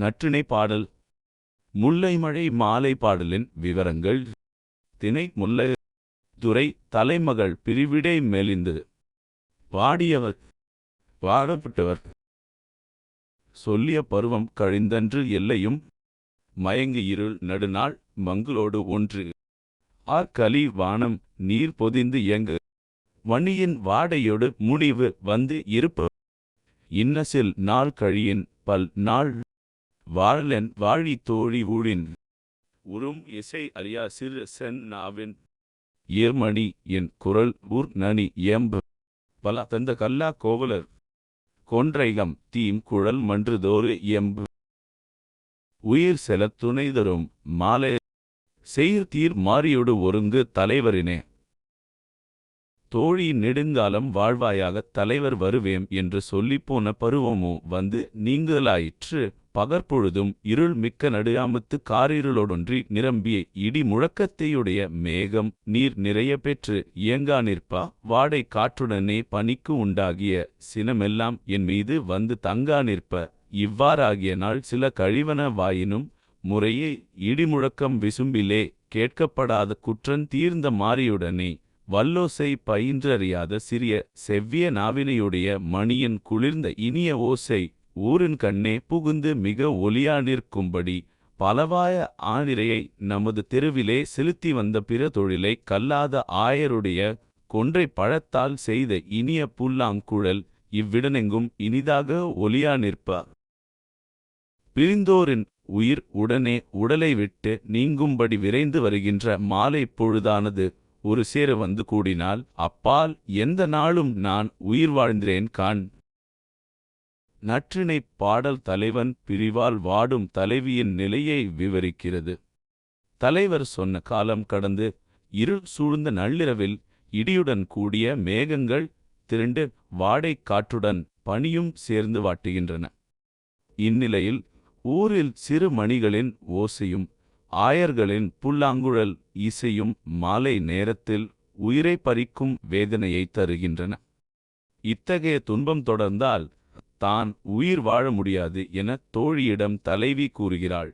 நற்றிணை பாடல். முல்லைமழை மாலை பாடலின் விவரங்கள். திணை முல்லை. துறை தலைமகள் பிரிவிடை மெலிந்து. பாடியவர் பாடப்பட்டவர் சொல்லிய பருவம் கழிந்தன்று எல்லையும். மயங்கு இருள் நடுநாள் மங்களோடு ஒன்று. ஆர்கலி வானம் நீர் பொதிந்து இயங்கு. வணியின் வாடையோடு முடிவு வந்து இருப்பு. இன்னசில் நாள் கழியின் பல் நாள். வாழலென் வாழி தோழி ஊழின். உறும் இசை அறியா சிறு சென் நாவின். ஏர்மணி என் குரல் ஊர் நனி எம்பு பல தந்த கல்லா கோவலர். கொன்றைகம் தீம் குழல் மன்றுதோறு எம்பு. உயிர் செல துணைதரும் மாலை. செயிர் தீர் மாறியொடு ஒருங்கு தலைவரினே. தோழி நெடுங்காலம் வாழ்வாயாகத் தலைவர் வருவேம் என்று சொல்லிப்போன பருவமோ வந்து நீங்களாயிற்று பகற்பொழுதும் இருள் மிக்க நடுயாமத்து காரிருளோடொன்றி நிரம்பிய இடி முழக்கத்தையுடைய மேகம் நீர் நிறைய பெற்று இயங்கா நிற்பா. வாடை காற்றுடனே பனிக்கு உண்டாகிய சினமெல்லாம் என் மீது வந்து தங்கா நிற்ப. இவ்வாறாகிய நாள் சில கழிவன வாயினும் முறையே இடிமுழக்கம் விசும்பிலே கேட்கப்படாத குற்றன் தீர்ந்த மாறியுடனே வல்லோசை பயின்றறியாத சிறிய செவ்விய நாவினையுடைய மணியின் குளிர்ந்த இனிய ஓசை ஊரின் கண்ணே புகுந்து மிக ஒலியா நிற்கும்படி பலவாய ஆனிரையை நமது தெருவிலே செலுத்தி வந்த பிற தொழிலை கல்லாத ஆயருடைய கொன்றை பழத்தால் செய்த இனிய புல்லாங்குழல் இவ்விடனெங்கும் இனிதாக ஒலியா நிற்ப. பிரிந்தோரின் உயிர் உடனே உடலை விட்டு நீங்கும்படி விரைந்து வருகின்ற மாலை பொழுதானது ஒரு சேர வந்து கூடினால் அப்பால் எந்த நாளும் நான் உயிர் வாழ்ந்திரேன் கான் நற்றிணைப் பாடல் தலைவன் பிரிவால் வாடும் தலைவியின் நிலையை விவரிக்கிறது. தலைவர் சொன்ன காலம் கடந்து இருள் சூழ்ந்த நள்ளிரவில் இடியுடன் கூடிய மேகங்கள் திரண்டு வாடை காற்றுடன் பனியும் சேர்ந்து வாட்டுகின்றன. இந்நிலையில் ஊரில் சிறு மணிகளின் ஓசையும் ஆயர்களின் புல்லாங்குழல் இசையும் மாலை நேரத்தில் உயிரை பறிக்கும் வேதனையை தருகின்றன. இத்தகைய துன்பம் தொடர்ந்தால் தான் உயிர் வாழ முடியாது என தோழியிடம் தலைவி கூறுகிறாள்.